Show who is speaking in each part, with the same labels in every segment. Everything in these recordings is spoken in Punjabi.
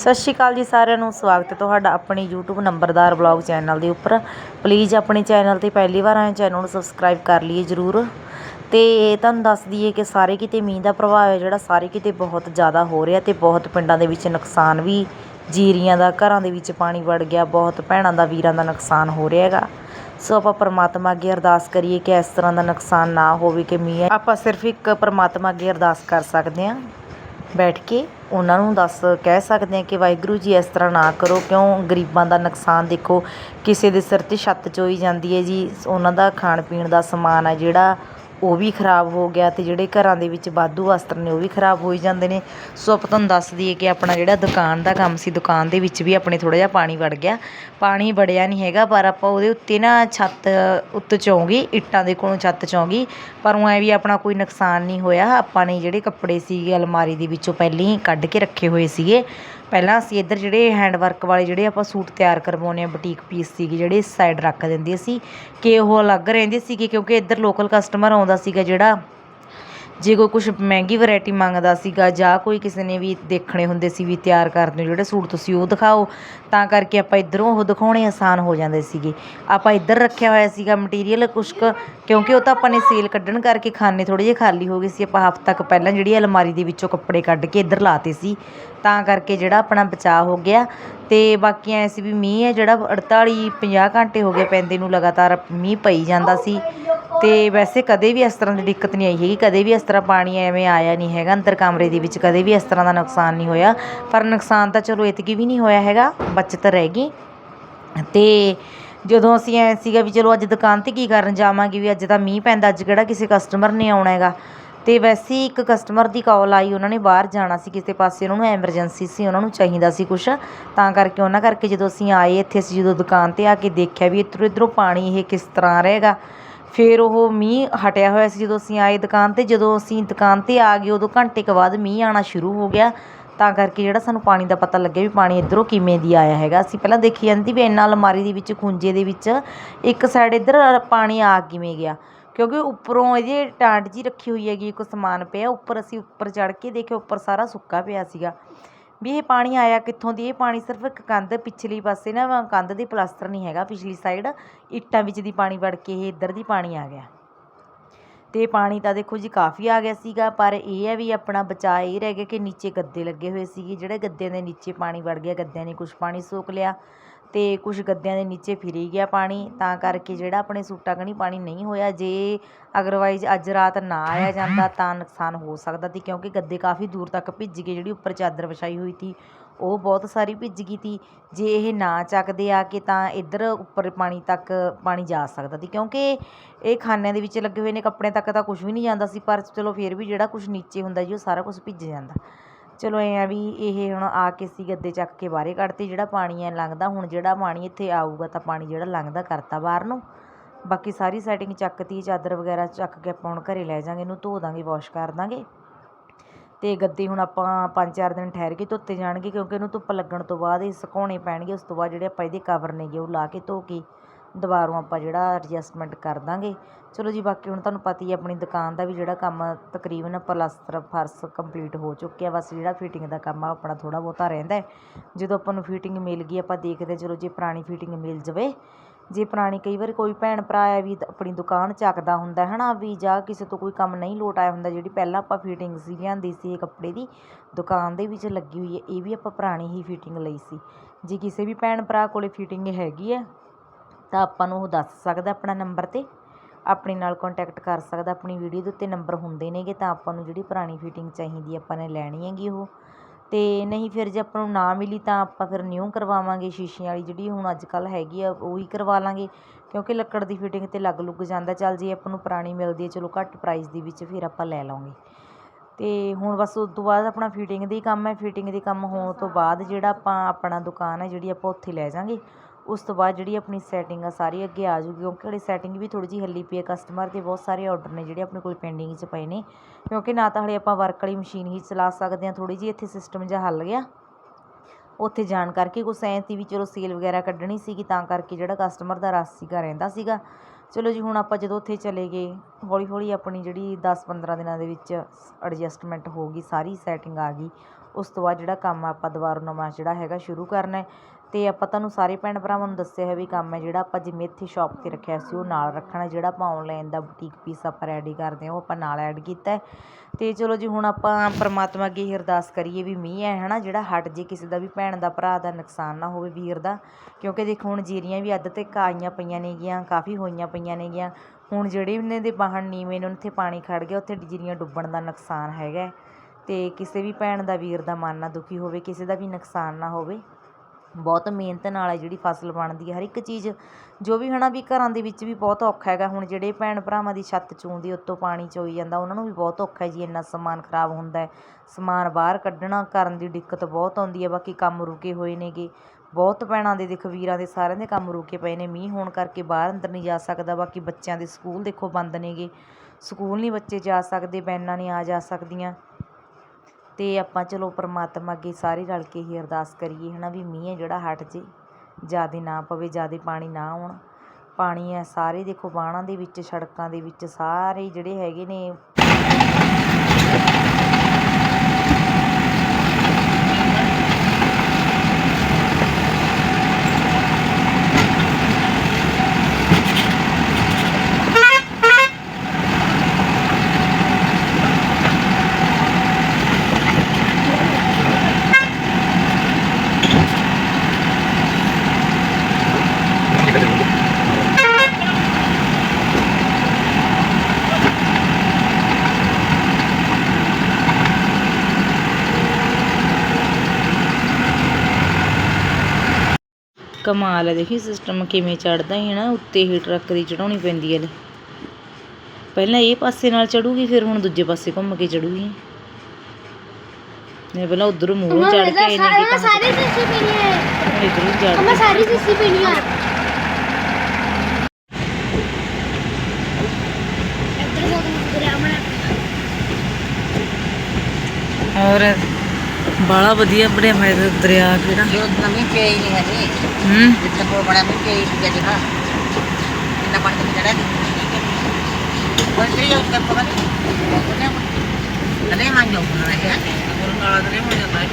Speaker 1: ਸਤਿ ਸ਼੍ਰੀ ਅਕਾਲ ਜੀ ਸਾਰਿਆਂ ਨੂੰ। ਸਵਾਗਤ ਹੈ ਤੁਹਾਡਾ ਆਪਣੀ YouTube ਨੰਬਰਦਾਰ ਬਲੌਗ ਚੈਨਲ ਦੇ ਉੱਪਰ। ਪਲੀਜ਼ ਆਪਣੇ ਚੈਨਲ ਤੇ ਪਹਿਲੀ ਵਾਰ ਆਏ ਚੈਨਲ ਨੂੰ ਸਬਸਕ੍ਰਾਈਬ ਕਰ ਲਈਏ ਜਰੂਰ। ਤੇ ਤੁਹਾਨੂੰ ਦੱਸ ਦਈਏ ਕਿ ਸਾਰੇ ਕਿਤੇ ਮੀਂਹ ਦਾ ਪ੍ਰਭਾਵ ਹੈ, ਜਿਹੜਾ ਸਾਰੇ ਕਿਤੇ ਬਹੁਤ ਜ਼ਿਆਦਾ ਹੋ ਰਿਹਾ ਤੇ ਬਹੁਤ ਪਿੰਡਾਂ ਦੇ ਵਿੱਚ ਨੁਕਸਾਨ ਵੀ ਜੀਰੀਆਂ ਦਾ, ਘਰਾਂ ਦੇ ਵਿੱਚ ਪਾਣੀ ਵੜ ਗਿਆ, ਬਹੁਤ ਭੈਣਾਂ ਦਾ, ਵੀਰਾਂ ਦਾ ਨੁਕਸਾਨ ਹੋ ਰਿਹਾ ਹੈਗਾ। ਸੋ ਆਪਾਂ ਪਰਮਾਤਮਾ ਅੱਗੇ ਅਰਦਾਸ ਕਰੀਏ ਕਿ ਇਸ ਤਰ੍ਹਾਂ ਦਾ ਨੁਕਸਾਨ ਨਾ ਹੋਵੇ ਕਿ ਮੀਂਹ ਆਪਾਂ ਸਿਰਫ ਇੱਕ ਪਰਮਾਤਮਾ ਅੱਗੇ ਅਰਦਾਸ ਕਰ ਸਕਦੇ ਹਾਂ। ਬੈਠ ਕੇ ਉਹਨਾਂ ਨੂੰ ਦੱਸ, ਕਹਿ ਸਕਦੇ ਹਾਂ ਕਿ ਵਾਹਿਗੁਰੂ ਜੀ ਇਸ ਤਰ੍ਹਾਂ ਨਾ ਕਰੋ, ਕਿਉਂ ਗਰੀਬਾਂ ਦਾ ਨੁਕਸਾਨ ਦੇਖੋ, ਕਿਸੇ ਦੇ ਸਿਰ ਤੇ ਛੱਤ ਚੋਈ ਜਾਂਦੀ ਹੈ ਜੀ, ਉਹਨਾਂ ਦਾ ਖਾਣ ਪੀਣ ਦਾ ਸਮਾਨ ਹੈ ਜਿਹੜਾ ਉਹ ਵੀ ਖਰਾਬ ਹੋ ਗਿਆ ਅਤੇ ਜਿਹੜੇ ਘਰਾਂ ਦੇ ਵਿੱਚ ਵਾਧੂ ਵਸਤਰ ਨੇ ਉਹ ਵੀ ਖਰਾਬ ਹੋਈ ਜਾਂਦੇ ਨੇ। ਸੋ ਆਪਾਂ ਤੁਹਾਨੂੰ ਦੱਸ ਦਈਏ ਕਿ ਆਪਣਾ ਜਿਹੜਾ ਦੁਕਾਨ ਦਾ ਕੰਮ ਸੀ, ਦੁਕਾਨ ਦੇ ਵਿੱਚ ਵੀ ਆਪਣੇ ਥੋੜ੍ਹਾ ਜਿਹਾ ਪਾਣੀ ਵੜ ਗਿਆ। ਪਾਣੀ ਵੜਿਆ ਨਹੀਂ ਹੈਗਾ, ਪਰ ਆਪਾਂ ਉਹਦੇ ਉੱਤੇ ਨਾ ਛੱਤ ਉੱਤੇ ਚੌਂਗੀ, ਇੱਟਾਂ ਦੇ ਕੋਲੋਂ ਛੱਤ ਚੌਂਗੀ। ਪਰ ਉਹ ਐ ਵੀ ਆਪਣਾ ਕੋਈ ਨੁਕਸਾਨ ਨਹੀਂ ਹੋਇਆ। ਆਪਾਂ ਨੇ ਜਿਹੜੇ ਕੱਪੜੇ ਸੀਗੇ, ਅਲਮਾਰੀ ਦੇ ਵਿੱਚੋਂ ਪਹਿਲਾਂ ਹੀ ਕੱਢ ਕੇ ਰੱਖੇ ਹੋਏ ਸੀਗੇ। ਪਹਿਲਾਂ ਅਸੀਂ ਇੱਧਰ ਜਿਹੜੇ ਹੈਂਡ ਵਰਕ ਵਾਲੇ ਜਿਹੜੇ ਆਪਾਂ ਸੂਟ ਤਿਆਰ ਕਰਵਾਉਂਦੇ ਹਾਂ ਬੁਟੀਕ ਪੀਸ ਸੀਗੇ, ਜਿਹੜੇ ਇਸ ਸਾਈਡ ਰੱਖ ਦਿੰਦੇ ਸੀ ਕਿ ਉਹ ਅਲੱਗ ਰਹਿੰਦੇ ਸੀਗੇ ਕਿਉਂਕਿ ਇੱਧਰ ਲੋਕਲ ਕਸਟਮਰ ਆਉਂਦਾ ਸੀਗਾ ਜਿਹੜਾ ਜੇ ਕੋਈ ਕੁਛ ਮਹਿੰਗੀ ਵਰਾਇਟੀ ਮੰਗਦਾ ਸੀਗਾ ਜਾਂ ਕੋਈ ਕਿਸੇ ਨੇ ਵੀ ਦੇਖਣੇ ਹੁੰਦੇ ਸੀ ਵੀ ਤਿਆਰ ਕਰਦੇ ਹੋ ਜਿਹੜੇ ਸੂਟ ਤੁਸੀਂ ਉਹ ਦਿਖਾਓ, ਤਾਂ ਕਰਕੇ ਆਪਾਂ ਇੱਧਰੋਂ ਉਹ ਦਿਖਾਉਣੇ ਆਸਾਨ ਹੋ ਜਾਂਦੇ ਸੀਗੇ। ਆਪਾਂ ਇੱਧਰ ਰੱਖਿਆ ਹੋਇਆ ਸੀਗਾ ਮਟੀਰੀਅਲ ਕੁਛ ਕੁ, ਕਿਉਂਕਿ ਉਹ ਤਾਂ ਆਪਾਂ ਨੇ ਸੇਲ ਕੱਢਣ ਕਰਕੇ ਖਾਨੇ ਥੋੜ੍ਹੇ ਜਿਹੇ ਖਾਲੀ ਹੋ ਗਏ ਸੀ। ਆਪਾਂ ਹਫ਼ਤਾ ਤੱਕ ਪਹਿਲਾਂ ਜਿਹੜੀ ਅਲਮਾਰੀ ਦੇ ਵਿੱਚੋਂ ਕੱਪੜੇ ਕੱਢ ਕੇ ਇੱਧਰ ਲਾਤੇ ਸੀ। ਤਾਂ ਕਰਕੇ ਜਿਹੜਾ ਆਪਣਾ ਬਚਾਅ ਹੋ ਗਿਆ। ਅਤੇ ਬਾਕੀ ਐਂ ਸੀ ਵੀ ਮੀਂਹ ਹੈ, ਜਿਹੜਾ 48 50 ਘੰਟੇ ਹੋ ਗਏ ਪੈਂਦੇ ਨੂੰ ਲਗਾਤਾਰ ਮੀਂਹ ਪਈ ਜਾਂਦਾ ਸੀ। ਅਤੇ ਵੈਸੇ ਕਦੇ ਵੀ ਇਸ ਤਰ੍ਹਾਂ ਦੀ ਦਿੱਕਤ ਨਹੀਂ ਆਈ ਹੈਗੀ, ਕਦੇ ਵੀ ਇਸ ਤਰ੍ਹਾਂ ਪਾਣੀ ਐਵੇਂ ਆਇਆ ਨਹੀਂ ਹੈਗਾ ਅੰਦਰ ਕਮਰੇ ਦੇ ਵਿੱਚ, ਕਦੇ ਵੀ ਇਸ ਤਰ੍ਹਾਂ ਦਾ ਨੁਕਸਾਨ ਨਹੀਂ ਹੋਇਆ। ਪਰ ਨੁਕਸਾਨ ਤਾਂ ਚਲੋ ਇਤਕੀ ਵੀ ਨਹੀਂ ਹੋਇਆ ਹੈਗਾ, ਬਚਤ ਰਹਿ ਗਈ। ਅਤੇ ਜਦੋਂ ਅਸੀਂ ਐਂ ਸੀਗਾ ਵੀ ਚਲੋ ਅੱਜ ਦੁਕਾਨ ਤੇ ਕੀ ਕਰਨ ਜਾਵਾਂਗੇ, ਵੀ ਅੱਜ ਤਾਂ ਮੀਂਹ ਪੈਂਦਾ, ਅੱਜ ਕਿਹੜਾ ਕਿਸੇ ਕਸਟਮਰ ਨੇ ਆਉਣਾ ਹੈਗਾ। ਅਤੇ ਵੈਸੇ ਹੀ ਇੱਕ ਕਸਟਮਰ ਦੀ ਕਾਲ ਆਈ, ਉਹਨਾਂ ਨੇ ਬਾਹਰ ਜਾਣਾ ਸੀ ਕਿਸੇ ਪਾਸੇ, ਉਹਨਾਂ ਨੂੰ ਐਮਰਜੈਂਸੀ ਸੀ, ਉਹਨਾਂ ਨੂੰ ਚਾਹੀਦਾ ਸੀ ਕੁਛ। ਤਾਂ ਕਰਕੇ ਉਹਨਾਂ ਕਰਕੇ ਜਦੋਂ ਅਸੀਂ ਆਏ, ਇੱਥੇ ਅਸੀਂ ਜਦੋਂ ਦੁਕਾਨ ਤੇ ਆ ਕੇ ਦੇਖਿਆ ਵੀ ਇੱਧਰੋਂ ਇੱਧਰੋਂ ਪਾਣੀ ਇਹ ਕਿਸ ਤਰ੍ਹਾਂ ਰਹੇਗਾ, ਫਿਰ ਉਹ ਮੀਂਹ ਹਟਿਆ ਹੋਇਆ ਸੀ ਜਦੋਂ ਅਸੀਂ ਆਏ ਦੁਕਾਨ ਤੇ। ਜਦੋਂ ਅਸੀਂ ਦੁਕਾਨ ਤੇ ਆ ਗਏ, ਉਦੋਂ ਘੰਟੇ ਕੁ ਬਾਅਦ ਮੀਂਹ ਆਉਣਾ ਸ਼ੁਰੂ ਹੋ ਗਿਆ। ਤਾਂ ਕਰਕੇ ਜਿਹੜਾ ਸਾਨੂੰ ਪਾਣੀ ਦਾ ਪਤਾ ਲੱਗਿਆ ਵੀ ਪਾਣੀ ਇੱਧਰੋਂ ਕਿਵੇਂ ਦੀ ਆਇਆ ਹੈਗਾ। ਅਸੀਂ ਪਹਿਲਾਂ ਦੇਖੀ ਜਾਂਦੀ ਵੀ ਇੰਨਾ ਅਲਮਾਰੀ ਦੇ ਵਿੱਚ, ਖੁੰਝੇ ਦੇ ਵਿੱਚ, ਇੱਕ ਸਾਈਡ ਇੱਧਰ ਪਾਣੀ ਆ ਕਿਵੇਂ ਗਿਆ। ਕਿਉਂਕਿ ਉੱਪਰੋਂ ਇਹਦੇ ਟਾਂਟ ਜੀ ਰੱਖੀ ਹੋਈ ਹੈਗੀ ਇੱਕ ਸਮਾਨ ਪਿਆ, ਉੱਪਰ ਅਸੀਂ ਉੱਪਰ ਚੜ੍ਹ ਕੇ ਦੇਖਿਆ, ਉੱਪਰ ਸਾਰਾ ਸੁੱਕਾ ਪਿਆ ਸੀਗਾ। ਵੀ ਇਹ ਪਾਣੀ ਆਇਆ ਕਿੱਥੋਂ ਦੀ? ਇਹ ਪਾਣੀ ਸਿਰਫ ਇੱਕ ਕੰਧ ਪਿਛਲੀ ਪਾਸੇ ਨਾ ਕੰਧ ਦੀ ਪਲਾਸਟਰ ਨਹੀਂ ਹੈਗਾ, ਪਿਛਲੀ ਸਾਈਡ ਇੱਟਾਂ ਵਿੱਚ ਦੀ ਪਾਣੀ ਵੜ ਕੇ ਇਹ ਇੱਧਰ ਦੀ ਪਾਣੀ ਆ ਗਿਆ। ਤੇ ਪਾਣੀ ਤਾਂ ਦੇਖੋ ਜੀ ਕਾਫੀ ਆ ਗਿਆ ਸੀਗਾ, ਪਰ ਇਹ ਹੈ ਵੀ ਆਪਣਾ ਬਚਾਅ ਇਹ ਰਹਿ ਗਿਆ ਕਿ ਨੀਚੇ ਗੱਦੇ ਲੱਗੇ ਹੋਏ ਸੀਗੇ, ਜਿਹੜੇ ਗੱਦਿਆਂ ਦੇ ਨੀਚੇ ਪਾਣੀ ਵੜ ਗਿਆ, ਗੱਦਿਆਂ ਨੇ ਕੁਝ ਪਾਣੀ ਸੋਖ ਲਿਆ। ਅਤੇ ਕੁਛ ਗੱਦਿਆਂ ਦੇ ਨੀਚੇ ਫਿਰੀ ਗਿਆ ਪਾਣੀ, ਤਾਂ ਕਰਕੇ ਜਿਹੜਾ ਆਪਣੇ ਸੂਟਾਂ ਕਣੀ ਪਾਣੀ ਨਹੀਂ ਹੋਇਆ, ਜੇ ਅਗਰਵਾਈਜ਼ ਅੱਜ ਰਾਤ ਨਾ ਆਇਆ ਜਾਂਦਾ ਤਾਂ ਨੁਕਸਾਨ ਹੋ ਸਕਦਾ ਸੀ, ਕਿਉਂਕਿ ਗੱਦੇ ਕਾਫੀ ਦੂਰ ਤੱਕ ਭਿੱਜ ਗਏ, ਜਿਹੜੀ ਉੱਪਰ ਚਾਦਰ ਵਿਛਾਈ ਹੋਈ ਤੀ ਉਹ ਬਹੁਤ ਸਾਰੀ ਭਿੱਜ ਗਈ ਤੀ ਜੇ ਇਹ ਨਾ ਚੱਕਦੇ ਆ ਕੇ ਤਾਂ ਇੱਧਰ ਉੱਪਰ ਪਾਣੀ ਤੱਕ ਪਾਣੀ ਜਾ ਸਕਦਾ ਸੀ, ਕਿਉਂਕਿ ਇਹ ਖਾਨਿਆਂ ਦੇ ਵਿੱਚ ਲੱਗੇ ਹੋਏ ਨੇ ਕੱਪੜੇ ਤੱਕ ਤਾਂ ਕੁਛ ਵੀ ਨਹੀਂ ਜਾਂਦਾ ਸੀ, ਪਰ ਚਲੋ ਫਿਰ ਵੀ ਜਿਹੜਾ ਕੁਛ ਨੀਚੇ ਹੁੰਦਾ ਜੀ, ਉਹ ਸਾਰਾ ਕੁਝ ਭਿੱਜ ਜਾਂਦਾ। ਚਲੋ ਐਂ ਆ ਵੀ ਇਹ ਹੁਣ ਆ ਕੇ ਸੀ ਗੱਦੇ ਚੱਕ ਕੇ ਬਾਹਰੇ ਕੱਢਤੇ, ਜਿਹੜਾ ਪਾਣੀ ਐ ਲੰਘਦਾ, ਹੁਣ ਜਿਹੜਾ ਪਾਣੀ ਇੱਥੇ ਆਊਗਾ ਤਾਂ ਪਾਣੀ ਜਿਹੜਾ ਲੰਘਦਾ ਕਰਤਾ ਬਾਹਰ ਨੂੰ। ਬਾਕੀ ਸਾਰੀ ਸੈਟਿੰਗ ਚੱਕਤੀ, ਚਾਦਰ ਵਗੈਰਾ ਚੱਕ ਕੇ ਆਪਾਂ ਹੁਣ ਘਰੇ ਲੈ ਜਾਾਂਗੇ ਇਹਨੂੰ ਧੋ ਦਾਂਗੇ ਵਾਸ਼ ਕਰ ਦਾਂਗੇ। ਤੇ ਗੱਦੇ ਹੁਣ ਆਪਾਂ ਪੰਜ ਚਾਰ ਦਿਨ ਠਹਿਰ ਕੇ ਧੋਤੇ ਜਾਣਗੇ, ਕਿਉਂਕਿ ਇਹਨੂੰ ਧੁੱਪ ਲੱਗਣ ਤੋਂ ਬਾਅਦ ਇਹ ਸੁਕਾਉਣੇ ਪੈਣਗੇ, ਉਸ ਤੋਂ ਬਾਅਦ ਜਿਹੜੇ ਆਪਾਂ ਇਹਦੇ ਕਵਰ ਨੇਗੇ ਉਹ ਲਾ ਕੇ ਧੋ ਕੇ ਦੁਬਾਰੋਂ ਆਪਾਂ ਜਿਹੜਾ ਐਡਜਸਟਮੈਂਟ ਕਰ ਦਾਂਗੇ। ਚਲੋ ਜੀ, ਬਾਕੀ ਹੁਣ ਤੁਹਾਨੂੰ ਪਤਾ ਹੀ ਹੈ ਆਪਣੀ ਦੁਕਾਨ ਦਾ ਵੀ ਜਿਹੜਾ ਕੰਮ ਤਕਰੀਬਨ ਪਲਸਤਰ ਫਰਸ਼ ਕੰਪਲੀਟ ਹੋ ਚੁੱਕਿਆ। ਬਸ ਜਿਹੜਾ ਫਿਟਿੰਗ ਦਾ ਕੰਮ ਆ ਆਪਣਾ ਥੋੜਾ ਬਹੁਤਾ ਰਹਿੰਦਾ ਜਦੋਂ ਆਪਾਂ ਨੂੰ ਫਿਟਿੰਗ ਮਿਲ ਗਈ, ਆਪਾਂ ਦੇਖਦੇ ਚਲੋ ਜੇ ਪੁਰਾਣੀ ਫਿਟਿੰਗ ਮਿਲ ਜਾਵੇ। ਜੇ ਪੁਰਾਣੀ ਕਈ ਵਾਰ ਕੋਈ ਭੈਣ ਭਰਾ ਆ ਵੀ ਆਪਣੀ ਦੁਕਾਨ ਚੱਕਦਾ ਹੁੰਦਾ ਹੈ ਨਾ ਵੀ ਜਾਂ ਕਿਸੇ ਤੋਂ ਕੋਈ ਕੰਮ ਨਹੀਂ ਲੋਟ ਆਇਆ ਹੁੰਦਾ, ਜਿਹੜੀ ਪਹਿਲਾਂ ਆਪਾਂ ਫਿਟਿੰਗ ਸੀ, ਲਿਆਂਦੀ ਸੀ ਇਹ ਕੱਪੜੇ ਦੀ, ਦੁਕਾਨ ਦੇ ਵਿੱਚ ਲੱਗੀ ਹੋਈ ਹੈ, ਇਹ ਵੀ ਆਪਾਂ ਪੁਰਾਣੀ ਹੀ ਫਿਟਿੰਗ ਲਈ ਸੀ। ਜੇ ਕਿਸੇ ਵੀ ਭੈਣ ਭਰਾ ਕੋਲੇ ਫਿਟਿੰਗ ਹੈਗੀ ਹੈ ਤਾਂ ਆਪਾਂ ਨੂੰ ਉਹ ਦੱਸ ਸਕਦਾ ਆਪਣਾ ਨੰਬਰ 'ਤੇ। ਆਪਣੇ ਨਾਲ ਕੰਟੈਕਟ ਕਰ ਸਕਦਾ ਆਪਣੀ ਵੀਡੀਓ ਦੇ ਉੱਤੇ ਨੰਬਰ ਹੁੰਦੇ ਨੇਗੇ ਤਾਂ ਆਪਾਂ ਨੂੰ ਜਿਹੜੀ ਪੁਰਾਣੀ ਫਿਟਿੰਗ ਚਾਹੀਦੀ ਆਪਾਂ ਨੇ ਲੈਣੀ ਹੈਗੀ ਉਹ। ਤੇ ਨਹੀਂ ਫਿਰ ਜੇ ਆਪਾਂ ਨੂੰ ਨਾ ਮਿਲੀ ਤਾਂ ਆਪਾਂ ਫਿਰ ਨਿਊ ਕਰਵਾਵਾਂਗੇ ਸ਼ੀਸ਼ੇ ਵਾਲੀ ਜਿਹੜੀ ਹੁਣ ਅੱਜ ਕੱਲ੍ਹ ਹੈਗੀ ਆ ਉਹੀ ਕਰਵਾ ਲਾਂਗੇ। ਕਿਉਂਕਿ ਲੱਕੜ ਦੀ ਫਿਟਿੰਗ 'ਤੇ ਲੱਗ ਲੁੱਗ ਜਾਂਦਾ ਚੱਲ ਜੇ ਆਪਾਂ ਨੂੰ ਪੁਰਾਣੀ ਮਿਲਦੀ ਹੈ ਚਲੋ ਘੱਟ ਪ੍ਰਾਈਸ ਦੇ ਵਿੱਚ ਫਿਰ ਆਪਾਂ ਲੈ ਲਵਾਂਗੇ ਤੇ ਹੁਣ ਬਸ ਉਸ ਤੋਂ ਬਾਅਦ ਆਪਣਾ ਫਿਟਿੰਗ ਦਾ ਹੀ ਕੰਮ ਹੈ। ਫਿਟਿੰਗ ਦੇ ਕੰਮ ਹੋਣ ਤੋਂ ਬਾਅਦ ਜਿਹੜਾ ਆਪਾਂ ਆਪਣਾ ਦੁਕਾਨ ਹੈ ਜਿਹੜੀ ਆਪਾਂ ਉੱਥੇ ਲੈ ਜਾਾਂਗੇ। ਉਸ ਤੋਂ ਬਾਅਦ ਜਿਹੜੀ ਆਪਣੀ ਸੈਟਿੰਗ ਆ ਸਾਰੀ ਅੱਗੇ ਆ ਜੂਗੀ ਕਿਉਂਕਿ ਹਲੇ ਸੈਟਿੰਗ ਵੀ ਥੋੜ੍ਹੀ ਜਿਹੀ ਹੱਲੀ ਪਈ ਹੈ ਕਸਟਮਰ ਦੇ ਬਹੁਤ ਸਾਰੇ ਆਰਡਰ ਨੇ ਜਿਹੜੇ ਆਪਣੇ ਕੋਲ ਪੈਂਡਿੰਗ 'ਚ ਪਏ ਨੇ। ਕਿਉਂਕਿ ਨਾ ਤਾਂ ਹਲੇ ਆਪਾਂ ਵਰਕ ਵਾਲੀ ਮਸ਼ੀਨ ਹੀ ਚਲਾ ਸਕਦੇ ਹਾਂ, ਥੋੜ੍ਹੀ ਜਿਹੀ ਇੱਥੇ ਸਿਸਟਮ ਜਿਹਾ ਹੱਲ ਗਿਆ। ਉੱਥੇ ਜਾਣ ਕਰਕੇ ਕੁਛ ਐਂ ਸੀ ਵੀ ਚਲੋ ਸੇਲ ਵਗੈਰਾ ਕੱਢਣੀ ਸੀਗੀ, ਤਾਂ ਕਰਕੇ ਜਿਹੜਾ ਕਸਟਮਰ ਦਾ ਰਸ ਸੀਗਾ, ਰਹਿੰਦਾ ਸੀਗਾ। ਚਲੋ ਜੀ, ਹੁਣ ਆਪਾਂ ਜਦੋਂ ਉੱਥੇ ਚਲੇ ਗਏ ਹੌਲੀ ਹੌਲੀ ਆਪਣੀ ਜਿਹੜੀ 10-15 ਦਿਨਾਂ ਦੇ ਵਿੱਚ ਐਡਜਸਟਮੈਂਟ ਹੋ ਗਈ, ਸਾਰੀ ਸੈਟਿੰਗ ਆ ਗਈ। ਉਸ ਤੋਂ ਬਾਅਦ ਜਿਹੜਾ ਕੰਮ ਆਪਾਂ ਦੁਬਾਰਾ ਨਵਾਂ ਜਿਹੜਾ ਹੈਗਾ ਸ਼ੁਰੂ ਕਰਨਾ ਅਤੇ ਆਪਾਂ ਤੁਹਾਨੂੰ ਸਾਰੇ ਭੈਣ ਭਰਾਵਾਂ ਨੂੰ ਦੱਸਿਆ ਹੈ ਵੀ ਕੰਮ ਹੈ ਜਿਹੜਾ ਆਪਾਂ ਜਿਵੇਂ ਇੱਥੇ ਸ਼ਾਪ ਤੇ ਰੱਖਿਆ ਸੀ, ਉਹ ਨਾਲ ਰੱਖਣਾ ਜਿਹੜਾ ਆਪਾਂ ਔਨਲਾਈਨ ਦਾ ਬੁਟੀਕ ਪੀਸ ਆਪਾਂ ਰੈਡੀ ਕਰਦੇ ਹਾਂ, ਉਹ ਆਪਾਂ ਨਾਲ ਐਡ ਕੀਤਾ ਅਤੇ ਚਲੋ ਜੀ, ਹੁਣ ਆਪਾਂ ਪਰਮਾਤਮਾ ਅੱਗੇ ਇਹ ਅਰਦਾਸ ਕਰੀਏ ਵੀ ਮੀਂਹ ਹੈ, ਹਨਾ, ਜਿਹੜਾ ਹਟ ਜੇ ਕਿਸੇ ਦਾ ਵੀ ਭੈਣ ਦਾ ਭਰਾ ਦਾ ਨੁਕਸਾਨ ਨਾ ਹੋਵੇ ਵੀਰ ਦਾ, ਕਿਉਂਕਿ ਦੇਖੋ ਹੁਣ ਜੀਰੀਆਂ ਵੀ ਅੱਧ ਤੇ ਆਈਆਂ ਪਈਆਂ ਨੇਗੀਆਂ, ਕਾਫੀ ਹੋਈਆਂ ਪਈਆਂ ਨੇਗੀਆਂ। ਹੁਣ ਜਿਹੜੇ ਇਹਨਾਂ ਦੇ ਬਾਹਣ ਨੀਵੇਂ ਨੇ, ਉੱਥੇ ਪਾਣੀ ਖੜ ਗਿਆ, ਉੱਥੇ ਜੀਰੀਆਂ ਡੁੱਬਣ ਦਾ ਨੁਕਸਾਨ ਹੈਗਾ ਅਤੇ ਕਿਸੇ ਵੀ ਭੈਣ ਦਾ, ਵੀਰ ਦਾ ਮਨ ਨਾ ਦੁਖੀ ਹੋਵੇ, ਕਿਸੇ ਦਾ ਵੀ ਨੁਕਸਾਨ ਨਾ ਹੋਵੇ। ਬਹੁਤ ਮਿਹਨਤ ਨਾਲ ਹੈ ਜਿਹੜੀ ਫਸਲ ਬਣਦੀ ਹੈ, ਹਰ ਇੱਕ ਚੀਜ਼ ਜੋ ਵੀ ਹੈ ਨਾ ਵੀ ਘਰਾਂ ਦੇ ਵਿੱਚ ਵੀ ਬਹੁਤ ਔਖਾ ਹੈਗਾ। ਹੁਣ ਜਿਹੜੇ ਭੈਣ ਭਰਾਵਾਂ ਦੀ ਛੱਤ ਚੋਂਦੀ, ਉੱਤੋਂ ਪਾਣੀ ਚੋਈ ਜਾਂਦਾ, ਉਹਨਾਂ ਨੂੰ ਵੀ ਬਹੁਤ ਔਖਾ ਜੀ, ਇੰਨਾ ਸਮਾਨ ਖਰਾਬ ਹੁੰਦਾ ਸਮਾਨ ਬਾਹਰ ਕੱਢਣਾ ਕਰਨ ਦੀ ਦਿੱਕਤ ਬਹੁਤ ਆਉਂਦੀ ਹੈ, ਬਾਕੀ ਕੰਮ ਰੁਕੇ ਹੋਏ ਨੇਗੇ ਬਹੁਤ ਭੈਣਾਂ ਦੇ ਦੇਖ, ਵੀਰਾਂ ਦੇ ਸਾਰਿਆਂ ਦੇ ਕੰਮ ਰੁਕੇ ਪਏ ਨੇ, ਮੀਂਹ ਹੋਣ ਕਰਕੇ ਬਾਹਰ ਅੰਦਰ ਨਹੀਂ ਜਾ ਸਕਦਾ, ਬਾਕੀ ਬੱਚਿਆਂ ਦੇ ਸਕੂਲ ਦੇਖੋ ਬੰਦ ਨੇਗੇ ਸਕੂਲ ਨਹੀਂ ਬੱਚੇ ਜਾ ਸਕਦੇ ਵੈਨਾਂ ਨਹੀਂ ਆ ਜਾ ਸਕਦੀਆਂ। ਅਤੇ ਆਪਾਂ ਚਲੋ ਪਰਮਾਤਮਾ ਅੱਗੇ ਸਾਰੇ ਰਲ ਕੇ ਹੀ ਅਰਦਾਸ ਕਰੀਏ ਹੈ ਨਾ ਵੀ ਮੀਂਹ ਹੈ ਜਿਹੜਾ ਹਟ ਜੇ, ਜ਼ਿਆਦਾ ਨਾ ਪਵੇ, ਜ਼ਿਆਦਾ ਪਾਣੀ ਨਾ ਆਉਣ। ਪਾਣੀ ਹੈ ਸਾਰੇ, ਦੇਖੋ ਬਾਣਾਂ ਦੇ ਵਿੱਚ, ਸੜਕਾਂ ਦੇ ਵਿੱਚ ਸਾਰੇ ਜਿਹੜੇ ਹੈਗੇ ਨੇ ਕਮਾਲ ਹੈ ਦੇਖੀ ਸਿਸਟਮ ਕਿਵੇਂ ਚੜਦਾ ਹੈ ਨਾ ਉੱਤੇ ਹੀ ਟਰੱਕ ਦੀ ਚੜਾਉਣੀ ਪੈਂਦੀ ਹੈ ਪਹਿਲਾਂ ਇਹ ਪਾਸੇ ਨਾਲ ਚੜੂਗੀ ਫਿਰ ਹੁਣ ਦੂਜੇ ਪਾਸੇ ਘੁੰਮ ਕੇ ਚੜੂਗੀ ਨੇ ਪਹਿਲਾਂ ਉਧਰ ਮੂਹਰੋਂ ਚੜ ਕੇ ਇਹਨੇ ਕੀ ਕੰਮ
Speaker 2: ਸਾਰੀ ਸਿੱਸੀ ਪੀਣੀ ਹੈ।
Speaker 1: ਇਧਰੋਂ ਚੜ
Speaker 2: ਮੈਂ ਸਾਰੀ ਸਿੱਸੀ ਪੀਣੀ ਹੈ।
Speaker 1: ਔਰ ਬਾਲਾ ਵਧੀਆ ਬਣਿਆ ਹੋਇਆ ਇਹਦਾ ਦਰਿਆ ਕਿਹੜਾ?
Speaker 3: ਜੋ ਨਵੀਂ ਪਈ ਨਹੀਂ ਹੈ ਜੀ
Speaker 1: ਹੂੰ।
Speaker 3: ਜਿੱਥੇ ਕੋਲ ਬੜਾ ਮੀਂਹ ਪਈ ਸੀ ਜਗ੍ਹਾ ਇੰਨਾ ਪਾਣੀ ਤੇ ਚੜਾ ਦੀ ਕੋਈ ਤੇ ਉਸ ਦਾ ਪਤਾ ਨਹੀਂ ਅਲੇ ਮੰਨ ਜੋ ਬਣਾ ਹੈ ਉਹ ਨਾਲ ਦੇ ਹੋ। ਜਾਂਦਾ ਹੈ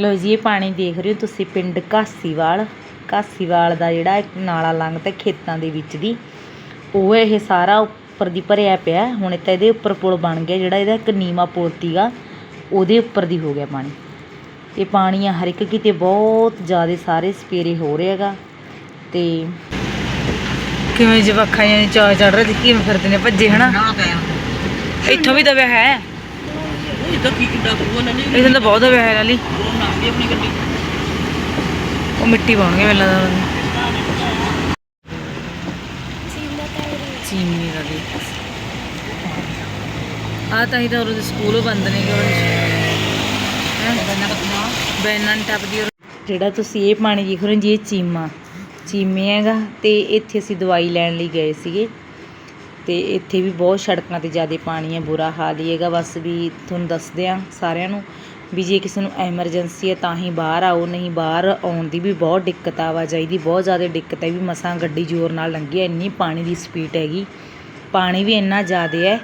Speaker 1: ਲਓ ਜੀ ਇਹ ਪਾਣੀ ਦੇਖ ਰਹੇ ਹੋ ਤੁਸੀਂ ਪਿੰਡ ਘਾਸੀਵਾਲ। ਘਾਸੀਵਾਲ ਦਾ ਜਿਹੜਾ ਇੱਕ ਨਾਲਾ ਲੰਘਦਾ ਖੇਤਾਂ ਦੇ ਵਿੱਚ ਦੀ। ਉਹ ਇਹ ਸਾਰਾ ਉੱਪਰ ਦੀ ਭਰਿਆ ਪਿਆ ਹੁਣ ਤਾਂ ਇਹਦੇ ਉੱਪਰ ਪੁਲ ਬਣ ਗਿਆ ਜਿਹੜਾ ਇਹਦਾ ਇੱਕ ਨੀਵਾ ਪੁਲ ਤੀਗਾ ਉਹਦੇ ਉੱਪਰ ਦੀ ਹੋ ਗਿਆ ਪਾਣੀ। ਇਹ ਪਾਣੀ ਆ ਹਰ ਇੱਕ ਕਿਤੇ ਬਹੁਤ ਜ਼ਿਆਦਾ ਸਾਰੇ ਸਪੇਰੇ ਹੋ ਰਿਹਾ ਹੈਗਾ। ਤੇ ਕਿਵੇਂ ਜਵਾਖਾਂ ਜਾਂ ਚਾ ਚੜ ਰਹੇ ਕਿਵੇਂ ਫਿਰਦੇ ਨੇ ਭੱਜੇ ਹਨਾ? ਇੱਥੋਂ ਵੀ ਦਬਿਆ ਹੈ? ਇੱਥੋਂ ਤਾਂ ਬਹੁਤ ਦਬਿਆ ਹੈ
Speaker 3: ਉਹ
Speaker 1: ਮਿੱਟੀ ਪਾਉਣਗੇ ਮੈਨੂੰ ਲੱਗਦਾ ਉਹਨੇ। ਚੀਨੀ ਦਾ ਦੇ ਆ ਤਾਂ ਹੀ ਤਾਂ ਉਹਦੇ ਸਕੂਲ ਬੰਦ ਨੇ ਕਿ
Speaker 3: ਬੰਨਾ ਬਕਨਾ
Speaker 1: ਬੈਨਾਂ ਨੀ ਟੱਪਦੀ ਜਿਹੜਾ ਤੁਸੀਂ ਇਹ ਪਾਣੀ ਦੇਖ ਰਹੇ ਹੋ ਜੀ ਇਹ ਚੀਮਾ। ਚੀਮੇ ਹੈਗਾ ਤੇ ਇੱਥੇ ਅਸੀਂ ਦਵਾਈ ਲੈਣ ਲਈ ਗਏ ਸੀਗੇ। ਤੇ ਇੱਥੇ ਵੀ ਬਹੁਤ ਸੜਕਾਂ ਤੇ ਜ਼ਿਆਦਾ ਪਾਣੀ ਹੈ ਬੁਰਾ ਹਾਲ ਹੀ ਹੈਗਾ। ਬਸ ਵੀ ਤੁਹਾਨੂੰ ਦੱਸਦੇ ਆ ਸਾਰਿਆਂ ਨੂੰ। ਵੀ ਜੇ ਕਿਸੇ ਨੂੰ ਐਮਰਜੈਂਸੀ ਹੈ ਤਾਂ ਹੀ ਬਾਹਰ ਆਓ, ਨਹੀਂ ਬਾਹਰ ਆਉਣ ਦੀ ਵੀ ਬਹੁਤ ਦਿੱਕਤ ਆਵਾਜਾਈ ਦੀ ਬਹੁਤ ਜ਼ਿਆਦਾ ਦਿੱਕਤ ਹੈ ਵੀ ਮਸਾਂ ਗੱਡੀ ਜ਼ੋਰ ਨਾਲ ਲੰਘੀ ਹੈ, ਇੰਨੀ ਪਾਣੀ ਦੀ ਸਪੀਡ ਹੈਗੀ। ਪਾਣੀ ਵੀ ਇੰਨਾ ਜ਼ਿਆਦਾ ਹੈ,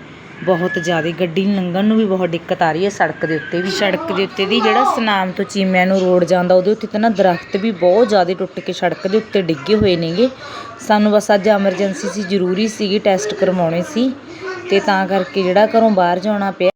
Speaker 1: ਬਹੁਤ ਜ਼ਿਆਦਾ, ਗੱਡੀ ਲੰਘਣ ਨੂੰ ਵੀ ਬਹੁਤ ਦਿੱਕਤ ਆ ਰਹੀ ਹੈ ਸੜਕ ਦੇ ਉੱਤੇ ਵੀ। ਸੜਕ ਦੇ ਉੱਤੇ ਦੀ ਜਿਹੜਾ ਸਨਾਮ ਤੋਂ ਚੀਮਿਆਂ ਨੂੰ ਰੋਡ ਜਾਂਦਾ, ਉਹਦੇ ਉੱਤੇ ਤਾਂ ਨਾ ਦਰਖਤ ਵੀ ਬਹੁਤ ਜ਼ਿਆਦਾ ਟੁੱਟ ਕੇ ਸੜਕ ਦੇ ਉੱਤੇ ਡਿੱਗੇ ਹੋਏ ਨੇਗੇ। ਸਾਨੂੰ ਬਸ ਅੱਜ ਐਮਰਜੈਂਸੀ ਸੀ, ਜ਼ਰੂਰੀ ਸੀਗੀ ਟੈਸਟ ਕਰਵਾਉਣੇ ਸੀ ਤੇ ਤਾਂ ਕਰਕੇ ਜਿਹੜਾ ਘਰੋਂ ਬਾਹਰ ਜਾਣਾ ਪਿਆ।